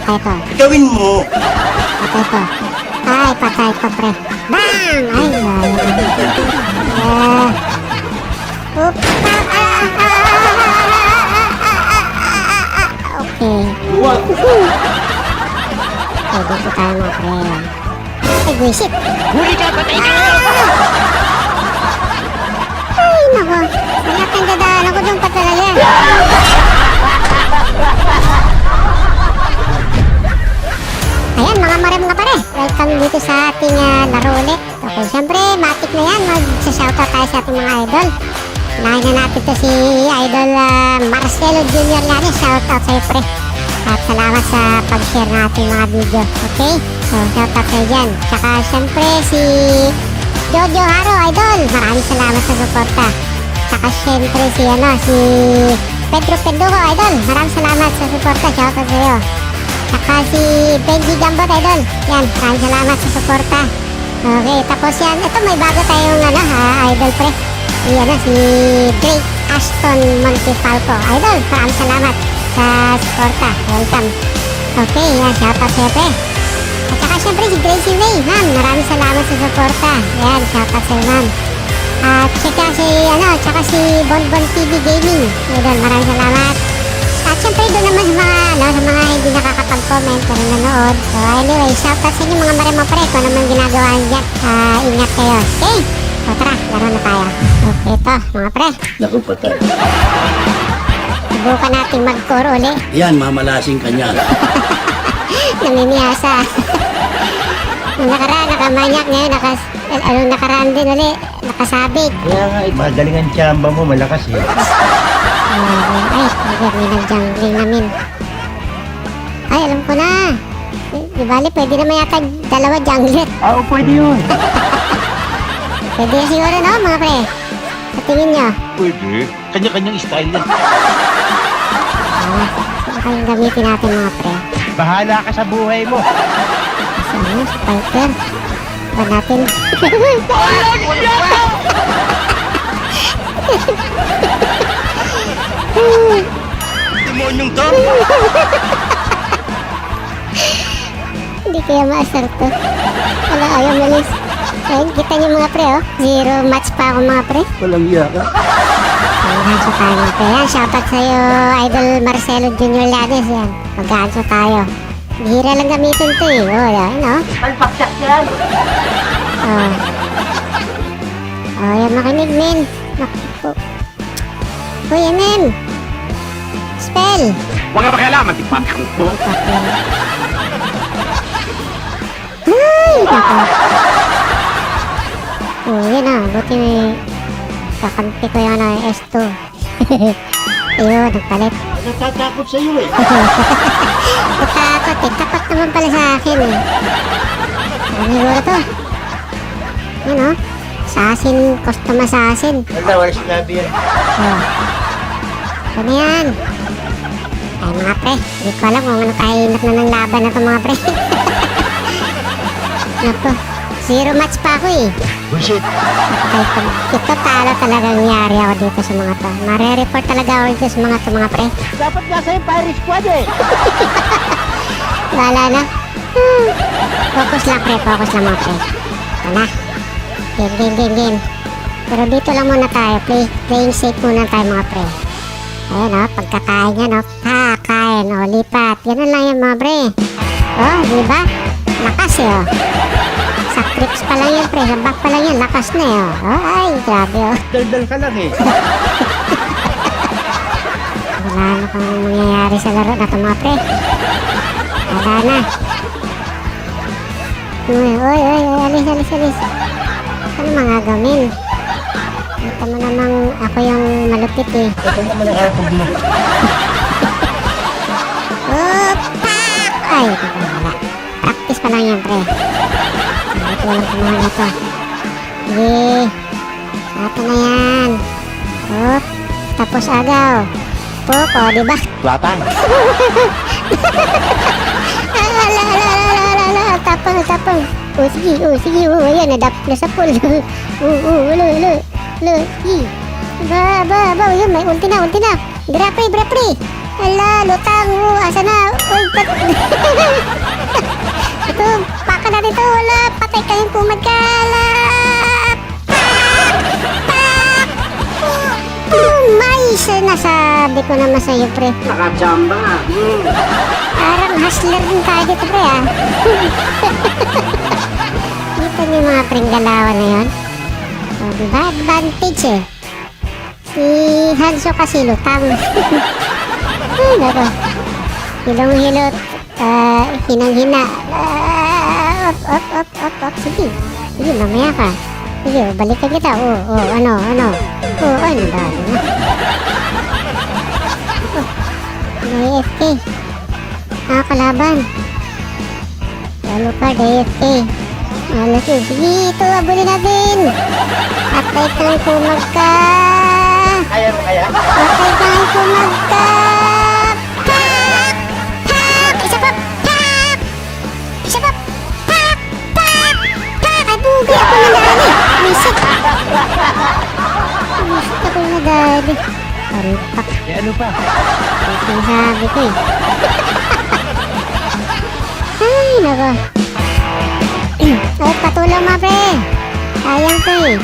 Patay to. Gawin mo. Patay to. Ay, patay to, pre. Bang! Ay, ay. Ah. Oop. Ah, ah, ah, ah, ah, ah, ah. Okay. Luwag. Okay, dito tayo mga pre. Ay, buisit. Huli ka, patay ka! Ay, nako. Dito sa ating ah, laro ulit. Okay, syempre, matik na yan. Mag-shoutout tayo sa ating mga idol. Unahin na natin to si Idol ah, Marcelo Jr. Llanes. Shoutout sa'yo, pre. At salamat sa pag-share ng ating mga video. Okay? So, shoutout kayo dyan. Tsaka, syempre, si Jojo Haro, Idol. Maraming salamat sa suporta. Tsaka, syempre, si, ano, si Pedro Pendugo, Idol. Maraming salamat sa suporta. Shoutout sa'yo. Tsaka si Benji Gambot, Idol. Yan, maraming salamat sa suporta. Okay, tapos yan. Ito, may bago tayong, ano, ha, Idol, pre. Si, ano, si Drake Ashton Montefalco. Idol, maraming salamat sa suporta. Welcome. Okay, yan, shoutout sa'yo, pre. At saka syempre si Gracie Ray, ma'am. Maraming salamat sa suporta. Yan, shoutout sa'yo, ma'am. At saka si, ano, tsaka si Bonbon TV Gaming. Idol, maraming salamat. At syempre doon naman sa mga, ano, sa mga hindi nakakapag-comment pero nanood. So anyway, shoutout sa inyo mga marimo pre kung ano man ginagawa dyan. Ah, ingat kayo. Okay? So tara, laro na tayo. Okay, ito, mga pre. Naku, patay. Subukan natin mag-core uli. Yan, mamalasing ka niyan. Namimiyasa. Nung nakaraan, nakamanyak ngayon, nakas, eh, ano, nakaraan din uli, nakasabit. Kaya nga, eh, magaling ang tsamba mo, malakas eh. Ay, nag-jungling namin. Ay, alam ko na. Di, di bali, pwede naman yata dalawa jungler. Ah, Oo, pwede yun. Pwede siguro, no, mga pre? Sa tingin nyo? Pwede. Kanya-kanyang style yan. Ah, saan kayong gamitin natin, mga pre? Bahala ka sa buhay mo. Sa ano, spider? Ba natin? Demonyong to. Hindi kaya maasar to. Wala, ayaw malis. Ayun, kita niyo mga pre, oh. Zero match pa ako, mga pre. Walang iya ka. Mag-ganso tayo mga pre. Yan, shoutout sa'yo, Idol Marcelo Junior Llanes. Yan, mag-ganso tayo. Bihira lang gamitin to eh. Oh, yan, oh. Palpaksak yan. Oh. Oh, yan makinig, men. Naku. Uy, MM. Spell. Huwag ka pakialaman, tipapakang po. Ay, naku. Oh, yan ah. Buti may kakampi ko yung ano, S2. Ayun, nagpalit. Natatakot sa iyo eh. Natakot eh. Takot naman pala sa akin eh. Ano siguro to? Yan oh. Assassin, custom assassin. Wala, wala sinabi yan. Oh. Ano yan? Ay mga pre, hindi ko alam kung ano kainat na ng laban na mga pre. Naku, zero match pa ako eh. Bullshit. Ay, pag ito talo talaga nangyari ako dito sa mga to. Mare-report talaga ako dito sa mga to mga pre. Dapat nga sa'yo Pirate Squad eh. Wala na. Hmm. Focus lang pre, focus lang mga pre. Ito na. Game, game, game, game. Pero dito lang muna tayo. Play, playing safe muna tayo mga pre. Ayan o, pagkakain yan o. Ha, kain o, lipat. Ganun lang yan mga pre. Oh, di ba? Lakas eh o. Sa crips pa lang yan pre, sa back pa lang yan, lakas na eh o. Oh, ay, grabe o. Daldal ka lang eh. Wala na kung mangyayari sa laro na ito mga pre. Wala na. Uy, uy, uy, alis, alis, alis. Ano mga gamin? Kita mo namang ako yung malupit eh. Ito naman ang arapog mo. Pak! Ay, wala. Practice pa lang yan, pre. Ko walang kumuha na to. Sige. Ato na yan. Oop. Tapos agaw. Pok, o, di ba? Latan. Ala, ala, ala, ala, ala, ala, tapang, tapang. Oh, sige, oh, sige, oh, ayan, nadapit na sa pool. oh, oh, ulo, ulo, Lo, i. Ba, ba, ba, yun, may ulti na, ulti na. Grapre, grapre. Ala, lutang, oh, asa na? Uy, pat... Ito, baka na dito, wala, patay kayong pumagkala. Isa na sabi ko naman sa'yo, pre. Nakajamba nga. Mm. Parang hustler din tayo dito, pre, ah. Kita niyo mga pringgalawan na yun. Diba? Advantage, eh. Si Hanso kasi lutang. Ay, nako. Hilong-hilot. ah, hinang-hina. Ah, op, op, op, op, op. Sige. Sige, mamaya ka. Sige, balikan kita. Oo, oh, oh, ano, ano. Oo, oh, ano ba? Ano? Oh, AFK. Nakakalaban. Lalo ka, AFK. Alas yun. Sige, ito, abulin natin. Atay ka lang kumag ka. Kaya mo kaya? Atay ka lang kumag ka. Pak! Pak! Isa pa! Pak! Isa pa! Pak! Pak! Pak! Ay, bugay ako na dali. Wisit. Wisit ako na dali. Paripak. Eh, ano pa? Ito sinasabi ko eh. Ay, nako. Ay, patulong mga pre. Sayang to eh.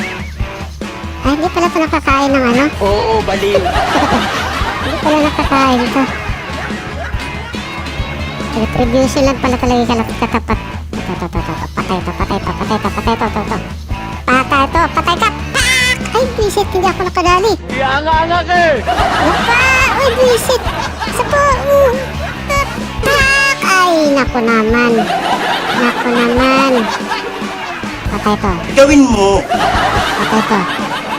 Ay, hindi pala ito nakakain ng ano. Oo, baliw. Hindi pala nakakain to. Retribution lang pala talaga kalap katapat. Ito, ito, ito, ito. Patay to, patay to, patay to, patay to, ito, ito. Patay to, patay ka. Pak! Ay, visit, hindi ako nakadali. Ianga-anga ka eh. Napa! Uy, visit! Isa po! Tak! Ay, naku naman. Nako naman. Patay to. Gawin mo. Patay to.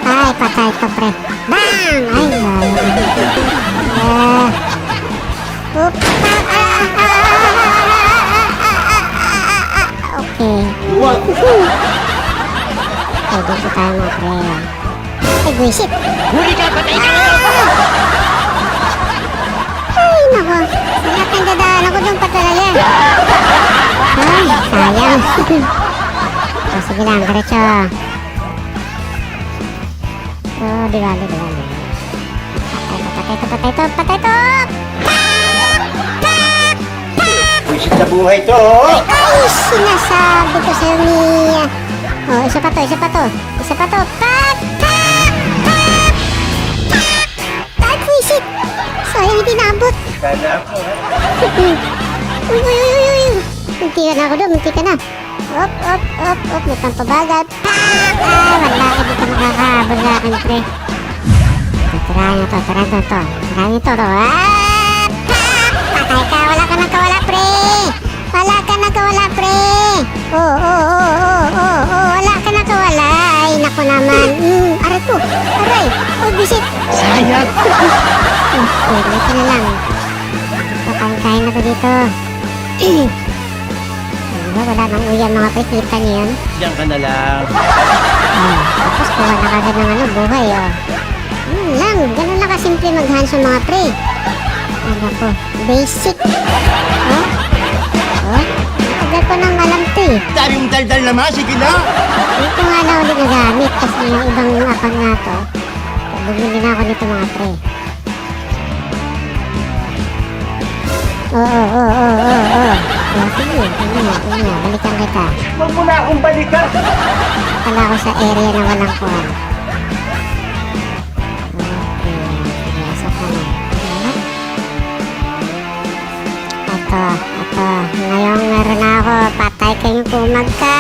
Ay, patay to, pre. Bang! Ay, bayo. Eh, uh, Okay. What? Okay, dito gitu tayo mga pre. Eh, Ay, buisit. Huli ka, patay ah! ka na! Nako. Wala kang dadaan ako doon pa talaga. Ay, sayang. o, sige lang, diretso. Oh, di bali, di bali. Patay to, patay to, patay to, patay to! Wisit sa buhay to. oh. Ay, sinasabi ko sa'yo, Mia. Oh, isa pa to, isa pa to. Isa pa to. Pat! Naabot. Kala ko, ha? Uy, uy, uy, uy, uy. Munti ka na ako doon, munti ka na. Op, op, op, op, may pampabagal. Pak! Ah, wala, ka makakahabol sa akin, pre. Tirahan nyo to, tirahan nyo to. Tirahan nyo to, to. Ah! Patay ka, wala ka nang kawala, pre. Wala ka nang kawala, pre. Oh, oh, oh, oh, oh, oh, wala ka nang kawala. Ay, naku naman. Hmm, aray ko, aray. Oh, bisit. Sayang. Okay, dito na lang. Kakain-kain na ko dito. Ano, wala nang uyan mga pre, kita niyo yun? Diyan ka na lang. Oh, tapos kuha na kagad ng ano, buhay, oh. Yun lang, ganun lang kasimple mag-hands ng mga pre. Ano ko, basic. Oh, oh, tagal ko nang alam to eh. Dami mong daldal naman. Sige na. Ko nga na ulit nagamit kasi yung ibang account nga to. Bumili na ako nito mga pre. Oo, oo, oo, oo, oo. Oh, sige, sige nga, sige nga, balikan kita. Huwag mo na akong balikan. Kala ko sa area na walang kuhan. Okay, sige, asa ka na. Ito, ito. Ngayong meron ako, patay kayong kumag ka.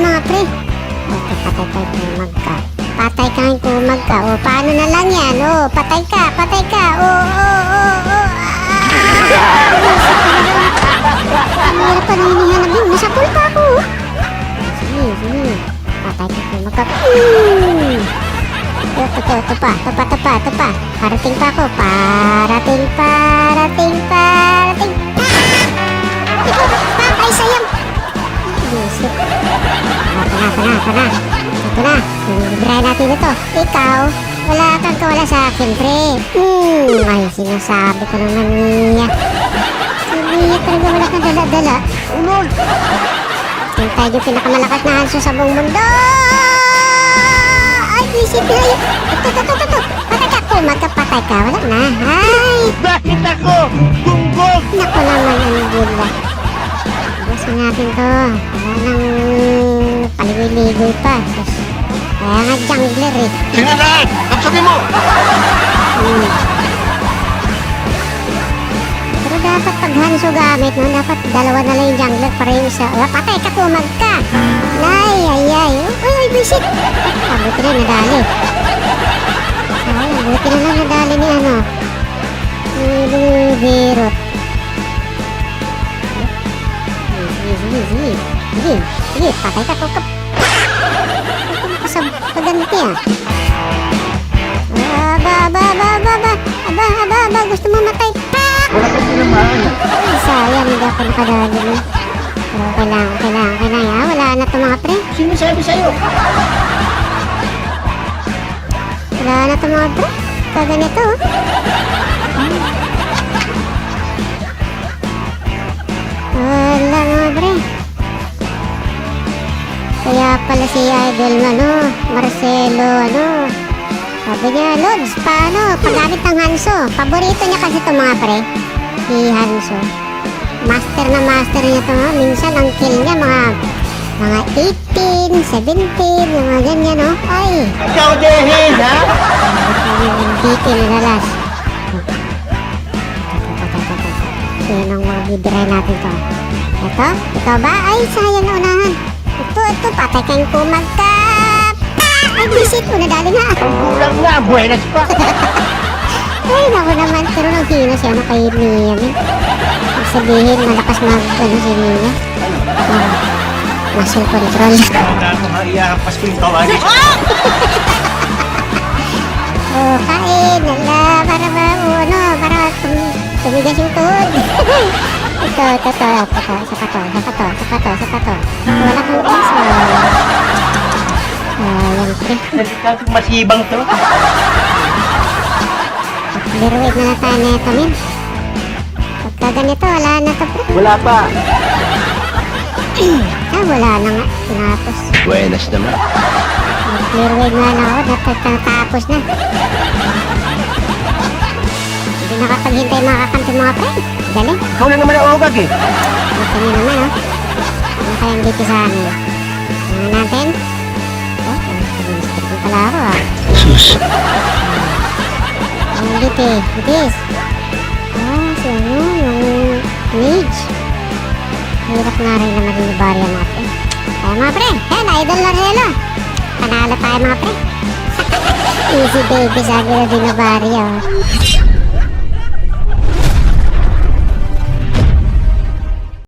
Mga pre. Okay, patay tayo kumag ka. Patay kang kumag ka. O, paano na lang yan? O, patay ka, patay ka. O, o, o, o. Ang hirap pa rin hinihanap yun. Nasa pool pa ako. Sige, sige. Patay ka kumag ka. Hmm. Ito, ito, ito, pa, ito pa, ito pa, ito pa. Parating pa ako. Parating, parating, parating. Ah! Ito, pa, ay sayang. Ito na, ito na, ito na. Ito na, librahin natin ito. Ikaw, wala kang kawala sa akin, pre. Hmm, ay, sinasabi ko naman niya. Mia talaga wala kang dala-dala. Ulol! Yung tayo yung pinakamalakas na hanso sa buong mundo! Ay, isip na yun. Ito, ito, ito, ito. Patay ka, kumag ka, ka. Wala na. Ay, Bakit ako? Gunggong! naku naman ang gula. Na natin to. Wala nang paligoy-ligoy pa. Kaya nga jungler eh. Tingnan na! Kapsabi mo! Hmm. Pero dapat pag Hanso gamit, no, dapat dalawa na lang yung jungler para yung isa. Ah, patay ka, tumag ka! Ay, ay, ay. Uy, uy, bisit! Ah, buti na nadali. Ay, buti na lang nadali ni ano. Ni ni Sige, sige, sige. Patay ka, tukap. Sa paganti ah. Aba, aba, aba, aba, aba, aba, aba, aba, gusto mo matay? Wala ka tinamaan. Ay, sayang, hindi ako nakadali. Pero okay lang, okay lang, okay lang. Ah, wala na to mga pre. Sino sabi sa'yo? Wala na to mga pre. Pag ganito, oh. Si Idol, ano, Marcelo, ano, sabi niya, Lods, paano, paggamit ng Hanso, paborito niya kasi ito mga pre, si Hanso. Master na master niya ito, minsan ang kill niya, mga, mga 18, 17, yung mga ganyan, no? Ay, Ikaw, Dehin, ha? yung bitin na lalas. Sino ang mga bibiray natin to? Ito? Ito ba? Ay, sayang na unahan. Ito, patay kang kumagka. Ah! Ay, bisit mo, nadali na. Kulang na, buenas pa. Ay, naku naman. Pero nang hino siya na kay Mia. Min. Ibig sabihin, malakas mag, ano si Mia. Ah, muscle control. Gago nga iyahampas ko yung kawali. Oh, kain. Ala, para ba, oh, ano, para tum tumigas yung tuhod. Ito, ito, ito, ito, ito, saka to, saka to, saka to, saka to. Wala kang gas, oh. Ayan, pre. Nagkakang masibang to. Biruwig na lang tayo na ito, min. Pagka ganito, wala na to, pre. Wala pa. Ah, wala na nga. Tinapos. Buenas naman. Biruwig na lang ako, natatapos na. Nakapaghintay makakampi mga pre. Galing. Ikaw na naman ang ugag eh. Ito nyo naman, oh. Ano kayang dito sa amin? Tingnan natin. Oh, nag-mister din pala ako, ah. Sus. Ang dito, eh. Bitis. Ah, si ano, yung mage. Hirap na rin naman yung barya mga pre. Kaya mga pre, yan, idol na Relo. Panalo tayo mga pre. Easy baby, sabi na din na barya, oh.